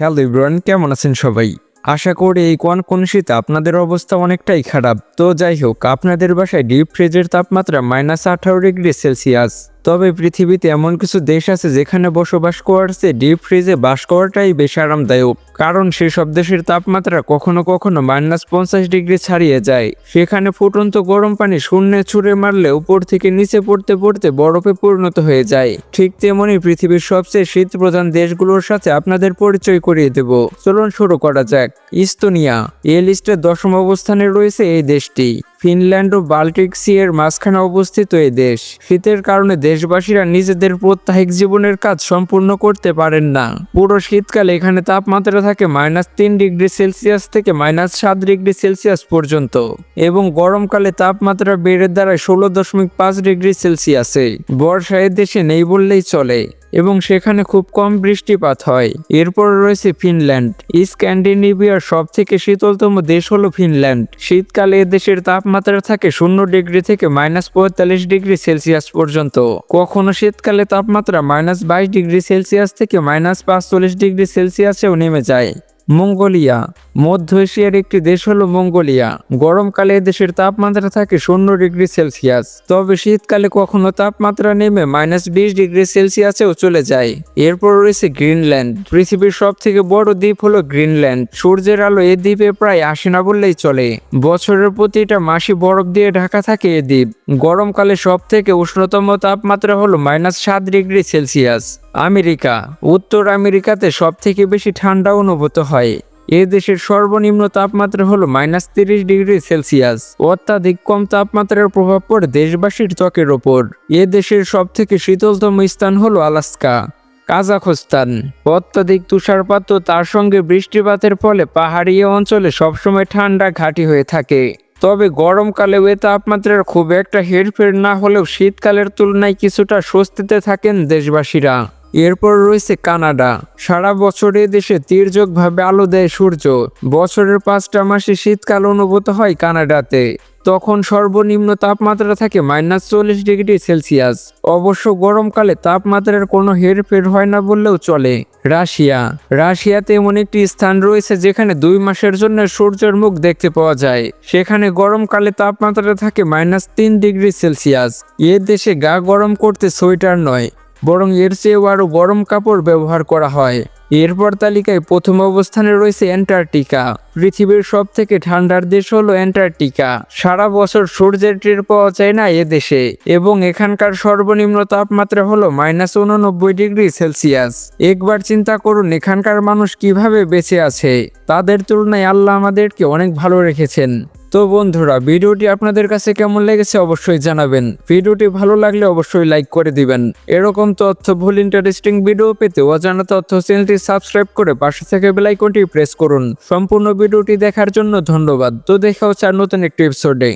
Hello Ibran কেমন আছেন সবাই? আশা করি এই কোয়ান কোন শীতে আপনাদের অবস্থা অনেকটাই খারাপ। তো যাই হোক, আপনাদের বাসায় ডিপ ফ্রিজের তাপমাত্রা মাইনাস আঠারো ডিগ্রি সেলসিয়াস তবে পৃথিবীতে এমন কিছু দেশ আছে যেখানে বসবাস করছে ডিপ ফ্রিজে বাস করাটাই বেশ আরামদায়ক। কারণ সেসব দেশের তাপমাত্রা কখনো কখনো মাইনাস পঞ্চাশ ডিগ্রি ছাড়িয়ে যায়। সেখানে ফুটন্ত গরম পানি শূন্যে ছুঁড়ে মারলে উপর থেকে নিচে পড়তে পড়তে বরফে পরিণত হয়ে যায়। ঠিক তেমনি পৃথিবীর সবচেয়ে শীত প্রধান দেশগুলোর সাথে আপনাদের পরিচয় করিয়ে দেব। চলুন শুরু করা যাক। ইস্তোনিয়া। এই লিস্টের দশম অবস্থানে রয়েছে এই দেশটি। ফিনল্যান্ড ও বাল্টিক সি এর মাঝখানে অবস্থিত এই দেশ। শীতের কারণে দেশবাসীরা নিজেদের প্রত্যাহিক জীবনের কাজ সম্পূর্ণ করতে পারেন না। পুরো শীতকালে এখানে তাপমাত্রা থাকে মাইনাস তিন ডিগ্রি সেলসিয়াস থেকে মাইনাস সাত ডিগ্রি সেলসিয়াস পর্যন্ত এবং গরমকালে তাপমাত্রা বেড়ে দাঁড়ায় ষোলো দশমিক পাঁচ ডিগ্রি সেলসিয়াসে। বর্ষা এ দেশে নেই বললেই চলে। এবং সেখানে খুব কম বৃষ্টিপাত হয়। এরপর রয়েছে ফিনল্যান্ড। স্ক্যান্ডিনেভিয়ার সব থেকে শীতলতম দেশ হলো ফিনল্যান্ড। শীতকালে এ দেশের তাপমাত্রা থাকে শূন্য ডিগ্রি থেকে মাইনাস পঁয়তাল্লিশ ডিগ্রি সেলসিয়াস পর্যন্ত। কখনো শীতকালে তাপমাত্রা মাইনাস বাইশ ডিগ্রি সেলসিয়াস থেকে মাইনাস পাঁচচল্লিশ ডিগ্রি সেলসিয়াসেও নেমে যায়। মঙ্গোলিয়া। মধ্য এশিয়ার একটি দেশ হলো মঙ্গোলিয়া। গরমকালে দেশের তাপমাত্রা থাকে শূন্য ডিগ্রি সেলসিয়াস। তবে শীতকালে কখনো তাপমাত্রা নেমে মাইনাস বিশ ডিগ্রি সেলসিয়াসেও চলে যায়। এরপর রয়েছে গ্রিনল্যান্ড। পৃথিবীর সব থেকে বড় দ্বীপ হলো গ্রিনল্যান্ড। সূর্যের আলো এ দ্বীপে প্রায় আসে না বললেই চলে। বছরের প্রতিটা মাসি বরফ দিয়ে ঢাকা থাকে এ দ্বীপ। গরমকালে সব থেকে উষ্ণতম তাপমাত্রা হলো মাইনাস সাত ডিগ্রি সেলসিয়াস। আমেরিকা। উত্তর আমেরিকাতে সব থেকে বেশি ঠান্ডা অনুভূত হয়। এ দেশের সর্বনিম্ন তাপমাত্রা হলো মাইনাস তিরিশ ডিগ্রি সেলসিয়াস। অত্যাধিক কম তাপমাত্রার প্রভাব পড়ে দেশবাসীর ত্বকের ওপর। এ দেশের সব থেকে শীতলতম স্থান হল আলাস্কা। কাজাখস্তান। অত্যাধিক তুষারপাত ও তার সঙ্গে বৃষ্টিপাতের ফলে পাহাড়ি অঞ্চলে সবসময় ঠান্ডা ঘাঁটি হয়ে থাকে। তবে গরমকালেও এ তাপমাত্রার খুব একটা হেরফের না হলেও শীতকালের তুলনায় কিছুটা স্বস্তিতে থাকেন দেশবাসীরা। এরপর রয়েছে কানাডা। সারা বছর এ দেশে তীর্যকভাবে আলো দেয় সূর্য। বছরের পাঁচটা মাসে শীতকাল অনুভূত হয় কানাডাতে। তখন সর্বনিম্ন তাপমাত্রা থাকে মাইনাস চল্লিশ ডিগ্রি সেলসিয়াস। অবশ্য গরমকালে তাপমাত্রার কোনো হেরফের হয় না বললেও চলে। রাশিয়া। রাশিয়াতে এমন একটি স্থান রয়েছে যেখানে দুই মাসের জন্য সূর্যের মুখ দেখতে পাওয়া যায়। সেখানে গরমকালে তাপমাত্রা থাকে মাইনাস তিন ডিগ্রি সেলসিয়াস। এ দেশে গা গরম করতে সোয়েটার নয়। বরং এর চেয়েও আরও গরম কাপড় ব্যবহার করা হয়। এরপর তালিকায় প্রথম অবস্থানে রয়েছে অ্যান্টার্কটিকা। পৃথিবীর সব থেকে ঠান্ডার দেশ হলো অ্যান্টার্কটিকা। সারা বছর সূর্যের টের পাওয়া যায় না এ দেশে, এবং এখানকার সর্বনিম্ন তাপমাত্রা হলো মাইনাস উননব্বই ডিগ্রি সেলসিয়াস। একবার চিন্তা করুন, এখানকার মানুষ কীভাবে বেঁচে আছে? তাদের তুলনায় আল্লাহ আমাদেরকে অনেক ভালো রেখেছেন। তো বন্ধুরা, ভিডিওটি আপনাদের কাছে কেমন লেগেছে অবশ্যই জানাবেন। ভিডিওটি ভালো লাগলে অবশ্যই লাইক করে দিবেন। এরকম তথ্য ভুল ইন্টারেস্টিং ভিডিও পেতে অজানা তথ্য চ্যানেলটি সাবস্ক্রাইব করে পাশে থেকে বেল আইকনটি প্রেস করুন। সম্পূর্ণ ভিডিওটি দেখার জন্য ধন্যবাদ। তো দেখা হচ্ছে আর নতুন একটি এপিসোডে